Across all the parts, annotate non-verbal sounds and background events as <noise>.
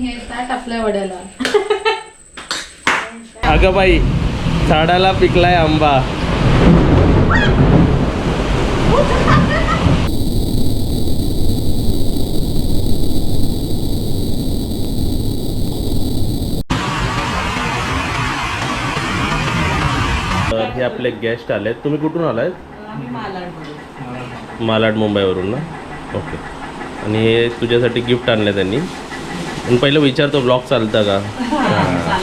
हे ताट आपल्या वड्याला? अगं बाई झाडाला पिकलाय आंबा. तर हे आपले गेस्ट आलेत. तुम्ही कुठून आलाय? मालाड मुंबईवरून ना? ओके आणि हे तुझ्यासाठी गिफ्ट आणलं त्यांनी. पण पहिलं विचारतो ब्लॉग चालतं का? हां.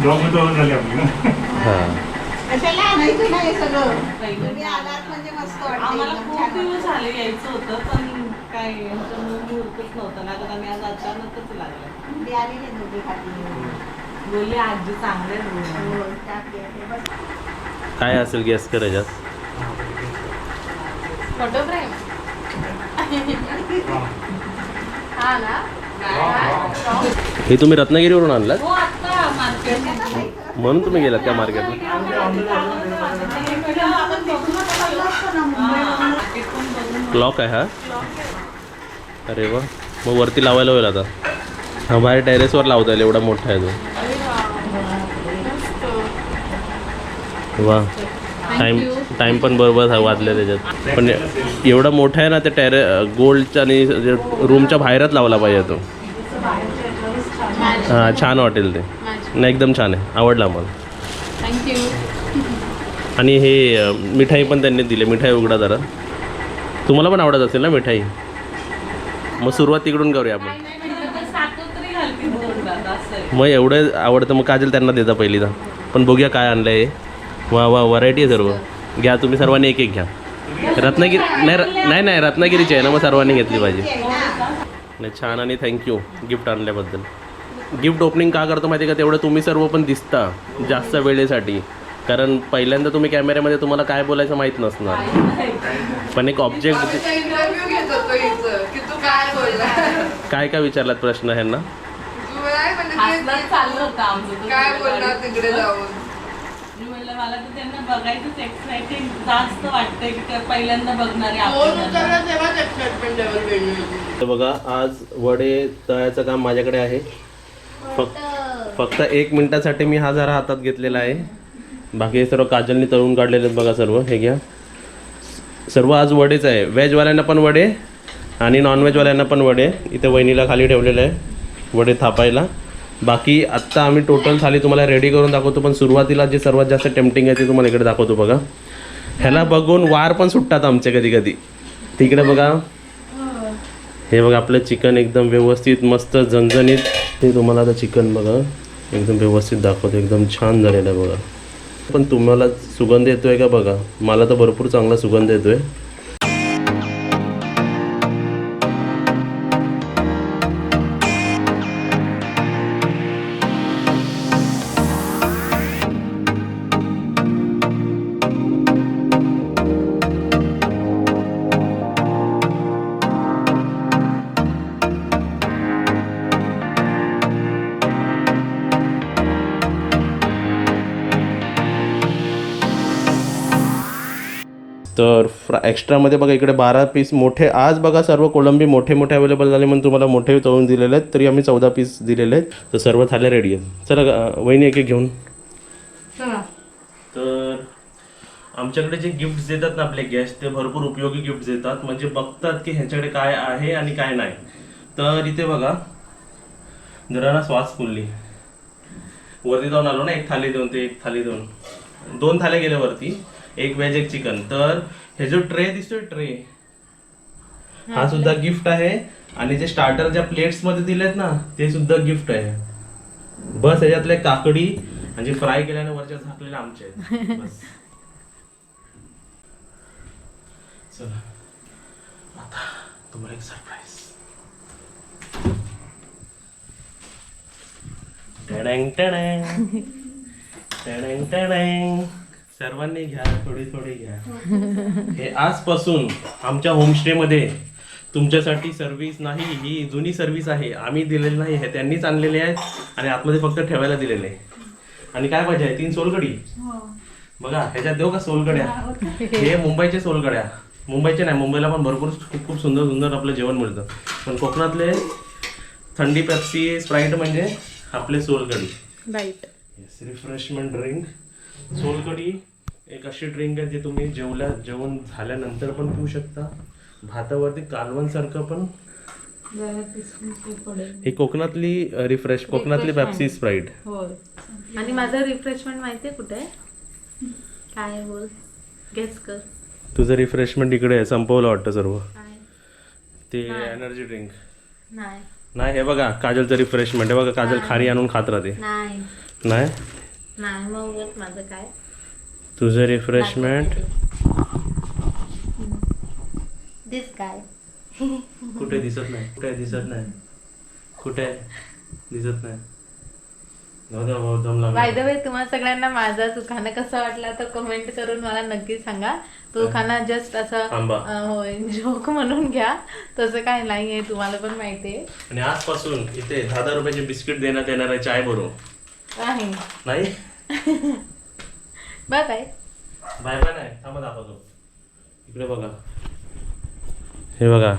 ब्लॉगमध्ये ओळख झाली आपली ना. कशाला आणायचं नाही सगळं? तुम्ही आलात मस्त वाटतं आम्हाला एकदम खूप छान दिवस झाले यायचं होतं पण काय बोलली आजी चांगले. हो, असेल गॅस कर याच्यात? फोटो फ्रेम हा तुम्ही रत्नागिरीवरून आणलात? हो म्हणून तुम्ही गेलात त्या मार्केटला? क्लॉक आहे हा? अरे वा. मग वरती लावायला होईल आता. हा बाहेर टेरेसवर लावता येईल एवढा मोठा आहे तो. वा. टाईम टाईम पण बरोबर वाजले त्याच्यात. पण एवढा मोठा आहे ना ते टेरे गोल्डच्या आणि रूमच्या बाहेरच लावला पाहिजे तो. हां छान वाटेल ते. नाही एकदम छान आहे. आवडला मला आणि हे मिठाई पण त्यांनी दिली. मिठाई उघडा जरा. तुम्हाला पण आवडत असेल ना मिठाई? मग सुरुवात तिकडून करूया आपण. मग एवढं आवडतं मग काजल त्यांना देता पहिली तर पण बघूया काय आणलं आहे वा वा व्हरायटी आहे सर्व. घ्या तुम्ही सर्वांनी एक एक घ्या. रत्नागिरी नाही र- नाही नाही रत्नागिरीची आहे ना मग सर्वांनी घेतली पाहिजे. नाही छान आणि थँक्यू गिफ्ट आणल्याबद्दल. गिफ्ट ओपनिंग का करतो माहिती आहे का? तेवढं तुम्ही सर्व पण दिसता जास्त वेळेसाठी. कारण पहिल्यांदा तुम्ही कॅमेऱ्यामध्ये तुम्हाला काय बोलायचं माहीत नसणार. पण एक ऑब्जेक्ट काय बोलला? काय काय विचारलात प्रश्न ह्यांना? म्हणजे काय बोलणार तिकडे जाऊन मी म्हणलं मला तर त्यांना बघायचंच एक्साइटिंग जास्त वाटतंय की ते पहिल्यांदा बघणारे फोन आपल्याला. उचलला तेव्हाच एक्साइटमेंट लेवल वेगळी होती. तर बघा आज वडे तळायचं काम माझ्याकडे आहे. फक्त फक्त एक मिनिटासाठी मी हा जरा हातात घेतलेला आहे. बाकी हे सर्व काजलनी तळून काढलेले आहेत बघा सर्व हे घ्या. सर्व आज वडेच आहे. व्हेजवाल्यांना पण वडे आणि नॉनव्हेजवाल्यांना पण वडे. इथे वहिनीला खाली ठेवलेलं आहे. वडे थापायला. बाकी आत्ता आम्ही टोटल थाली तुम्हाला रेडी करून दाखवतो पण सुरुवातीला जे सर्वात जास्त टेम्पटिंग आहे ते तुम्हाला इकडे दाखवतो बघा. ह्याला बघून वार पण सुटतात आमचे कधी कधी. तिकडे बघा. हे बघा आपलं चिकन एकदम व्यवस्थित मस्त झणझणीत. ते तुम्हाला आता चिकन बघा. एकदम व्यवस्थित दाखवतो एकदम छान झालेलं आहे बघा. पण तुम्हाला सुगंध येतो आहे का बघा? मला तर भरपूर चांगला सुगंध येतो आहे तर फ्रा एक्स्ट्रामध्ये बघा इकडे बारा पीस मोठे आज बघा सर्व कोलंबी मोठे मोठे अवेलेबल झाले म्हणून तुम्हाला मोठे तळून दिलेले आहेत तरी आम्ही चौदा पीस दिलेले आहेत. तर सर्व थाल्या रेडी आहेत. चला वहिनी एक एक घेऊन. तर आमच्याकडे जे गिफ्ट देतात ना आपले गेस्ट ते भरपूर उपयोगी गिफ्ट देतात. म्हणजे बघतात की ह्याच्याकडे काय आहे आणि काय नाही. तर इथे बघा जरा ना श्वास फुलली. वरती जाऊन आलो ना एक थाली देऊन ते एक थाली देऊन. दोन थाल्या गेल्या वरती. एक व्हेज एक चिकन तर हे जो ट्रे दिसतोय ट्रे हा सुद्धा गिफ्ट आहे. आणि जे स्टार्टर ज्या प्लेट्समध्ये दिलेत ना ते सुद्धा गिफ्ट आहे. बस ह्याच्यातले काकडी आणि जे फ्राय केल्याने वरच्या झाकलेले आमचे आहेत. बस. चला. आता तुम्हाला एक सरप्राईज टडँग टडँग. टडँग टडँग. सर्वांनी घ्या थोडी थोडी घ्या. हे आजपासून आमच्या होमस्टे मध्ये तुमच्यासाठी सर्व्हिस नाही ही जुनी सर्व्हिस आहे. आम्ही दिलेली नाही हे त्यांनीच आणलेले आहेत आणि आतमध्ये फक्त ठेवायला दिलेले आहे. आणि काय पाहिजे आहे? तीन सोलकडी बघा ह्याच्यात देऊ का सोलकड्या हे मुंबईचे सोलकड्या मुंबईचे नाही मुंबईला पण भरपूर खूप खूप सुंदर सुंदर आपलं जेवण मिळतं. पण कोकणातले थंडी पेप्सी स्प्राईट म्हणजे आपले solkadhi right refreshment drink solkadhi एक अशी ड्रिंक आहे जी तुम्ही जेवल्या जेवण झाल्यानंतर पण पिऊ शकता. भातावरती कालवणसारखं पण. ही कोकणातली रिफ्रेश कोकणातली पेप्सी स्प्राईट आणि माझं रिफ्रेशमेंट माहितीये कुठे? काय बोल? गेस कर. तुझं रिफ्रेशमेंट इकडे आहे संपवलं वाटतं सर्व. ते एनर्जी ड्रिंक नाही. नाही हे बघा काजलचं रिफ्रेशमेंट हे बघा काजल खारी आणून खात राहते. नाही. नाही? मग माझं काय? तुझं रिफ्रेशमेंट दिस काय कुठे दिसत नाही कुठे दिसत नाही. कुठे? दिसत नाही. बाय द वे तुम्हाला सगळ्यांना माझा सुखाना कसा वाटला तर कमेंट करून मला नक्की सांगा. तो खाना जस्ट असं होय जोक म्हणून घ्या. तसं काय नाहीये तुम्हाला पण माहितीये. आणि आजपासून इथे दहा दहा रुपयाचे बिस्किट देण्यात येणार आहे चाय बरोबर नाही नाही? <laughs> Bye bye. बाय बाय नाही थांबा दाखवतो इकडे बघा. हे बघा.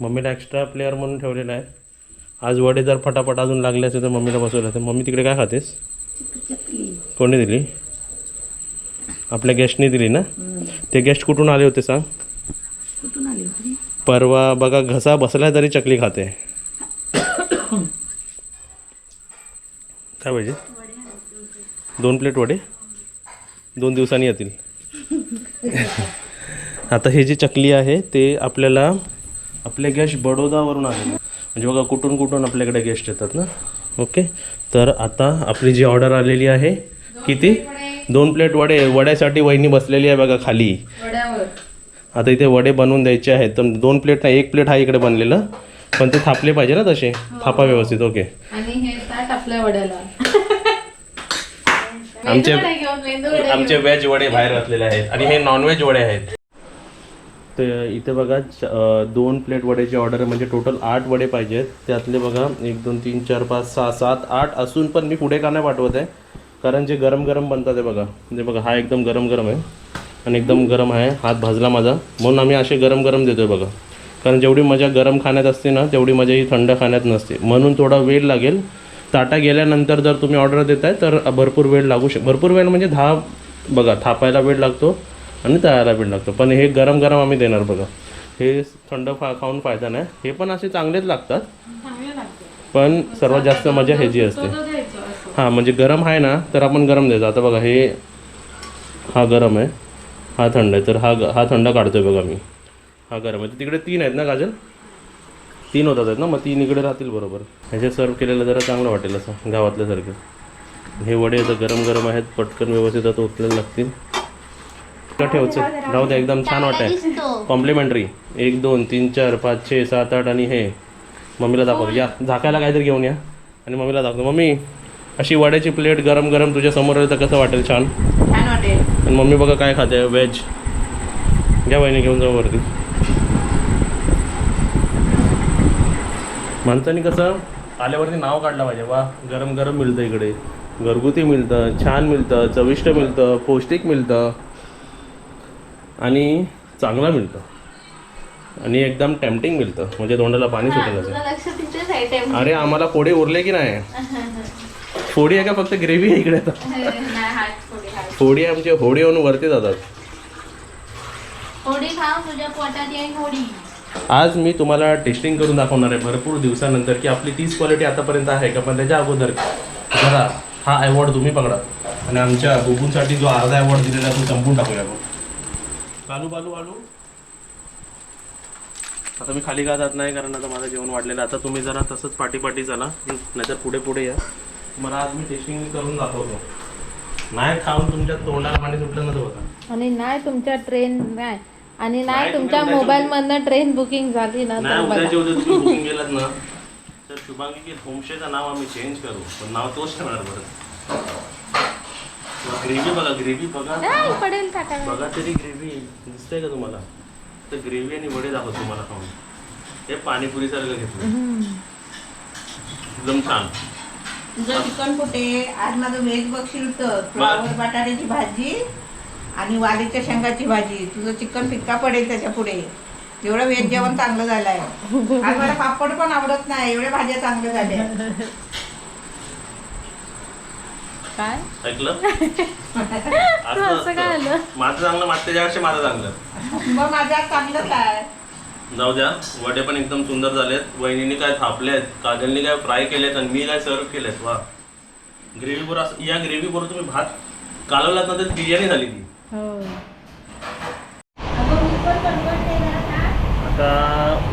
मम्मीला एक्स्ट्रा प्लेअर म्हणून ठेवलेला आहे. आज वडे जर फटाफट अजून लागले असेल तर मम्मीला बसवलं. तर मम्मी तिकडे काय खातेस? कोणी दिली? आपल्या गेस्टने दिली ना? ते गेस्ट कुठून आले होते सांग? कुठून आली होती? परवा बघा घसा बसला तरी चकली खाते. <coughs> काय पाहिजे? दोन प्लेट वडे. दोन दिवसांनी येतील. <laughs> आता हे जी चकली आहे ते आपल्याला आपले गेस्ट बडोदावरून आले म्हणजे बघा कुठून कुठून आपल्याकडे गेस्ट येतात ना? ओके तर आता आपली जी ऑर्डर आलेली आहे किती? दोन प्लेट वडे. वड्यासाठी वहिनी बसलेली आहे बघा खाली. आता इथे वडे बनवून द्यायचे आहेत. तर दोन प्लेट नाही एक प्लेट हा इकडे बनलेलं. पण ते थापले पाहिजे ना तसे. थापा व्यवस्थित ओके आणि हे आपल्या वड्याला. <laughs> आमचे आमचे व्हेज वडे बाहेर घातलेले आहेत आणि हे नॉनव्हेज वडे आहेत. तर इथे बघा दोन प्लेट वड्याची ऑर्डर म्हणजे टोटल आठ वडे पाहिजेत. त्यातले बघा एक दोन तीन चार पाच सहा सात आठ असून पण मी पुढे का नाही पाठवत आहे. कारण जे गरम गरम बनतात ते बघा. म्हणजे बघा हा एकदम गरम गरम आहे. आणि एकदम गरम आहे. हात भाजला माझा. म्हणून आम्ही असे गरम गरम देतोय बघा. कारण जेवढी मजा गरम खाण्यात असते ना तेवढी मजा ही थंड खाण्यात नसते. म्हणून थोडा वेळ लागेल. ताटा गेल्यानंतर जर तुम्ही ऑर्डर देताय तर भरपूर वेळ लागू शक भरपूर वेळ म्हणजे दहा बघा थापायला वेळ लागतो आणि तळायला वेळ लागतो. पण हे गरम गरम आम्ही देणार बघा. हे थंड फा खाऊन फायदा नाही. हे पण असे चांगलेच लागतात. पण सर्वात जास्त मजा ह्याची असते. हां म्हणजे गरम आहे ना तर आपण गरम द्यायचं. आता बघा हे हा गरम आहे. हा थंड आहे. तर हा हा थंड काढतोय बघा मी. हा गरम आहे. तर तिकडे तीन आहेत ना काजल? तीन होतात आहेत ना मग तीन इकडे राहतील बरोबर. ह्याचे सर्व केलेलं जरा चांगलं वाटेल असं गावातल्यासारखं. हे वडे आता गरम गरम आहेत पटकन व्यवस्थित आता उचलायला लागतील. का ठेवचं राहू द्या एकदम छान वाटतंय. कॉम्प्लिमेंटरी एक दोन तीन चार पाच छे सात आठ आणि हे. मम्मीला दाखव. या झाकायला काहीतरी घेऊन या. आणि मम्मीला दाखव. मम्मी अशी वड्याची प्लेट गरम गरम तुझ्या समोर आली तर कसं वाटेल? छान. आणि मम्मी बघा काय खाते. व्हेज घ्या वहिनी घेऊन जाऊ वरती. माणसाने कसं आल्यावरती नाव काढलं पाहिजे. वा गरम गरम मिळतं इकडे. घरगुती मिळतं छान मिळतं चविष्ट मिळतं पौष्टिक मिळतं. आणि चांगलं मिळतं. आणि एकदम टेम्पटिंग मिळतं. म्हणजे तोंडाला पाणी सुटेल अरे आम्हाला फोडी उरले की नाही? फोडी आहे का फक्त ग्रेव्ही आहे इकडे? <laughs> आता फोडी आमचे होडी होऊन वरती जातात. आज मी तुम्हाला टेस्टिंग करून दाखवणार आहे भरपूर दिवसानंतर की आपली तीच क्वालिटी आतापर्यंत आहे का? पण त्याच्या अगोदर जरा हा अवॉर्ड तुम्ही पकडा. आणि आमच्या बुबूंसाठी जो अर्धा अवॉर्ड दिलेला तो संपून टाकूया आपण बालू बालू बालू. आता मी खाली का जात नाही कारण आता माझं जेवण वाढलेलं आता तुम्ही जरा तसंच पाठीपाठी चला. नाहीतर पुढे पुढे या. मला आज मी टेस्टिंग करून दाखवतो. नाही खाऊन तुमच्या तोंडाला पाणी सुटलं नव्हतं आणि नाही तुमच्या ट्रेन नाही. आणि नाही, तुमच्या मोबाईल मधनं ट्रेन बुकिंग झाली ना नाही तर बघा. उद्याच्या उद्या तुम्ही बुकिंग केलं ना तर शुभांगी की होमस्टेचं नाव आम्ही चेंज करू. पण नाव तोच ठेवणार बरं. ग्रेव्ही बघा ग्रेव्ही बघा. नाही, पडेल बघा तरी ग्रेव्ही दिसतंय का तुम्हाला? तर ग्रेव्ही आणि वडे दाखव तुम्हाला खाऊन. हे पाणीपुरी सारखं घेतलं. एकदम छान. चिकन कुठे? आज माझं व्हेज बघशील तर. फ्लावर बटाट्याची भाजी आणि वालीच्या शेंगाची भाजी. तुझं चिकन फिक्का पडेल त्याच्या पुढे. एवढं व्हेज जेवण चांगलं झालंय. आज मला पापड पण आवडत नाही. एवढ्या भाज्या चांगल्या झाल्या. काय? ऐकलं? <laughs> असं काय आलं? माझं चांगलं माझं त्याच्यापेक्षा माझं चांगलं. मग माझ्या आज चांगलंच आहे. जाऊ द्या. वडे पण एकदम सुंदर झालेत. वहिनीने काय थापलेत काजलनी काय फ्राय केलेत आणि मी काय सर्व केलेत. वा. ग्रेव्ही बरोबर या ग्रेव्ही बरोबर तुम्ही भात कालवलात ना तर बिर्याणी झाली ती. आता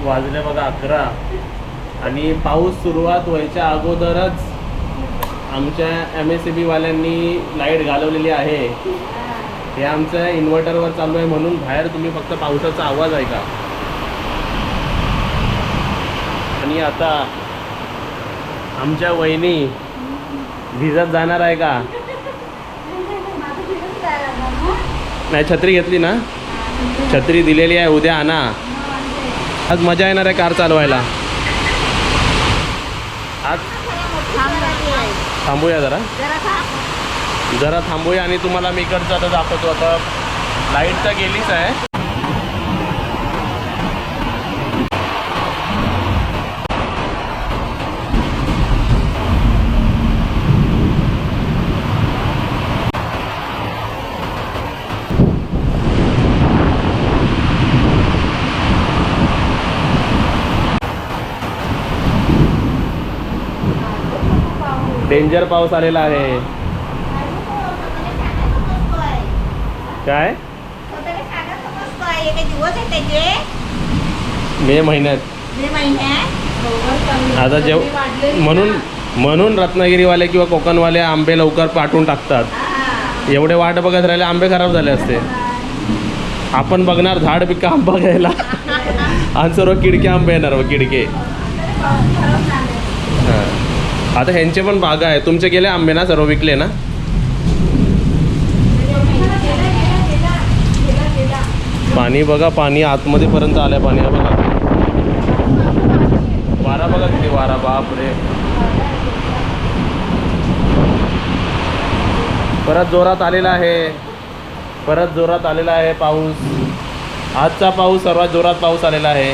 वाजले बघा अकरा. आणि पाऊस सुरुवात व्हायच्या अगोदरच आमच्या एम एस सी बी वाल्यांनी लाइट घालवलेली आहे. हे आमच्या इन्व्हर्टरवर चालू आहे म्हणून बाहेर तुम्ही फक्त पावसाचा आवाज ऐका. आणि आता आमच्या वहिनी भिजत जाणार आहे का? नाही छत्री घेतली ना? छत्री दिलेली आहे उद्या आणा. आज मजा येणार आहे कार चालवायला. आज थांबूया जरा. जरा थांबूया आणि तुम्हाला मी इकडचं आता दाखवतो. आता लाइट तर गेलीच आहे. डेंजर पाऊस आलेला आहे. काय? मे महिन्यात. आता जेव म्हणून म्हणून रत्नागिरीवाले किंवा कोकणवाले आंबे लवकर पाठवून टाकतात. एवढे वाट बघत राहिले आंबे खराब झाले असते. आपण बघणार झाड पिका आंबा घ्यायला. <laughs> आणि सर्व किडके आंबे येणार व किडके. आता ह्यांचे पण बागा आहे. तुमचे गेले आंबे ना सर्व विकले ना? पाणी बघा पाणी आतमध्ये पर्यंत आलंय पाणी. बघा. वारा बघा किती वारा बाप रे परत जोरात आलेला आहे. परत जोरात आलेला आहे पाऊस. आजचा पाऊस सर्वात जोरात पाऊस आलेला आहे.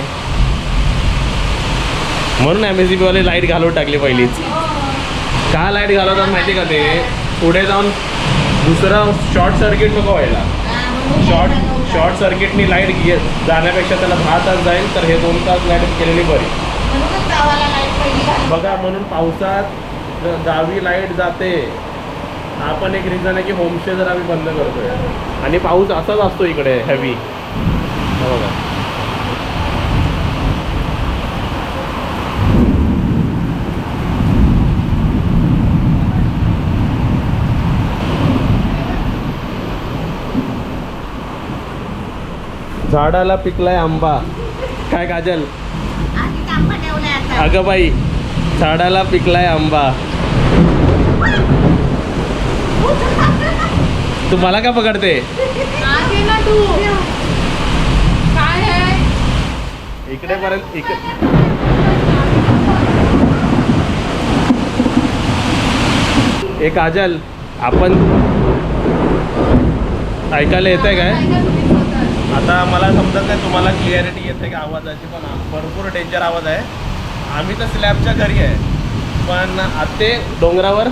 म्हणून एम एस सी वाले लाइट घालून टाकली पहिलीच. का लाइट घालवतात माहिती का ते? पुढे जाऊन दुसरं शॉर्ट सर्किट नको व्हायला. शॉर्ट शॉर्ट सर्किटनी लाइट घे जाण्यापेक्षा त्याला दहा तास जाईल तर हे दोन तास लाइट केलेली बरी. बघा म्हणून पावसात गावी लाइट जाते. हा पण एक रिझन आहे की होमस्टे जर आम्ही बंद करतोय. आणि पाऊस असाच असतो इकडे हेवी बघा. झाडाला पिकलाय आंबा. काय काजल? अगं बाई झाडाला पिकलाय आंबा. तू मला का पकडते? इकडे पर्यंत इकडे एक काजल आपण ऐकायला येत आहे काय? आता मला समजत नाही तुम्हाला क्लिअरिटी येते का आवाजाची पण भरपूर डेंजर आवाज आहे. आम्ही तर स्लॅबच्या घरी आहे. पण आते डोंगरावर?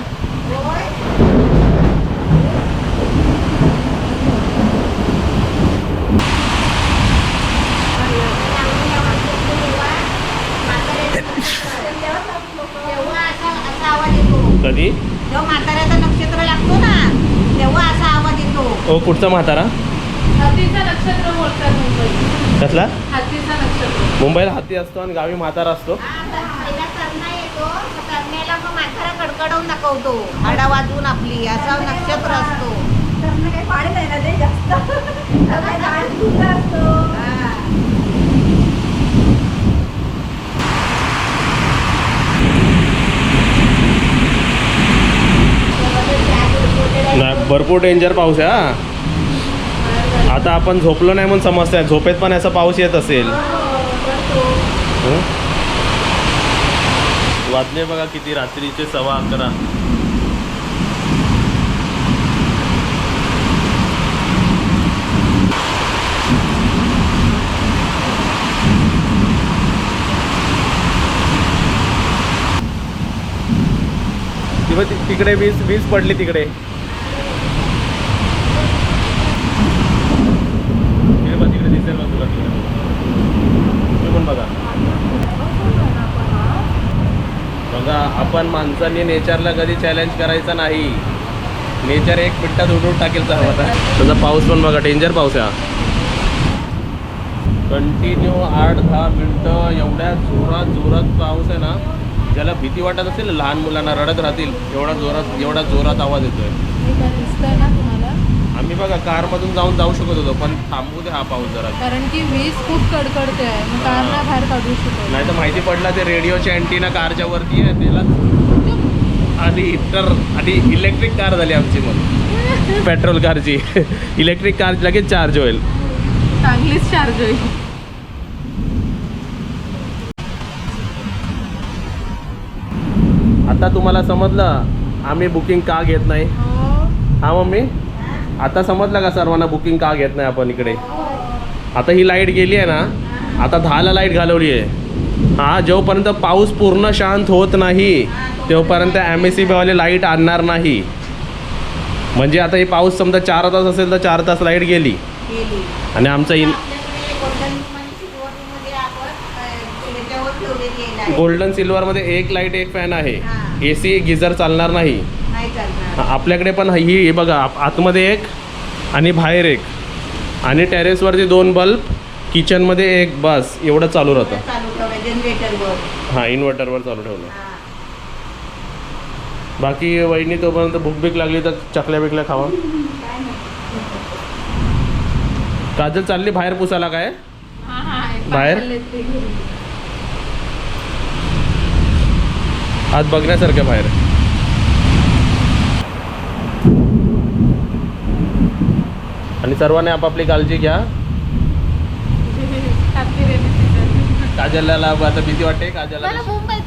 कधी? म्हाताऱ्याचा नक्षत्र लागतो ना तेव्हा असा आवाज येतो. ओ कुठचा म्हातारा? हातीचा नक्षत्र बोलतात मुंबई कसला? हातीचा नक्षत्र. मुंबईला हाती असतो आणि गावी म्हातारा असतो. कडकडवून दाखवतो. आडा वाजवून आपली असा नक्षत्र असतो. भरपूर डेंजर पाऊस आहे हा. आता आपण झोपलो नाही म्हणून समजत आहे झोपेत पण असा पाऊस येत असेल. वाजले बघा किती रात्रीचे सव्वा अकरा. तिकडे वीज वीज पडली तिकडे. पण माणसांनी नेचरला कधी चॅलेंज करायचं नाही. नेचर एक मिनिटात उडून टाकेल हवा त्याचा पाऊस पण बघा डेंजर पाऊस आहे हा. कंटिन्यू आठ दहा मिनटं एवढ्या जोरात जोरात पाऊस आहे ना ज्याला भीती वाटत असेल लहान मुलांना रडत राहतील एवढा जोरात एवढा जोरात आवाज येतोय. हे आम्ही बघा कारमधून जाऊन जाऊ शकत होतो पण थांबू दे हा पाऊस जरा. कारण की वीज खूप कडकडते आहे मग कार नाही बाहेर काढू शकत. नाही तर माहिती पडलं ते रेडिओची अँटीना कारच्या वरती आहे त्याला आधी इतर आधी इलेक्ट्रिक कार झाली आमची मग पेट्रोल कारची इलेक्ट्रिक कार लगेच चार्ज होईल. चांगलीच चार्ज होईल. आता तुम्हाला समजलं आम्ही बुकिंग का घेत नाही? हा मम्मी? आता समजलं का सर्वांना बुकिंग का घेत नाही आपण इकडे? आता ही लाइट गेली आहे ना आता दहाला लाइट घालवली आहे. हा जोपर्यंत पाऊस पूर्ण शांत होत नाही तोपर्यंत एम एस सी बीवाले लाइट आणणार नाही. म्हणजे आता हे पाऊस समजा चार तास असेल तर चार तास लाइट गेली. आणि आमचं इन. गोल्डन सिल्वरमध्ये एक लाइट एक फॅन आहे. ए सी गिझर चालणार नाही. आपल्याकडे पण ही हे बघा आतमध्ये एक आणि बाहेर एक. आणि टेरेसवरती दोन बल्ब किचनमध्ये एक बस एवढं चालू राहतं. हां इन्व्हर्टरवर चालू ठेवलं. बाकी वहिनी तोपर्यंत भूक बीक लागली तर चकल्या बिकल्या खावा. काजल चालली बाहेर पुसायला काय? बाहेर? आज बघण्यासारखं बाहेर. आणि सर्वांनी आपापली काळजी घ्या. <laughs> काजलला आता भीती वाटते काजलला मुंबई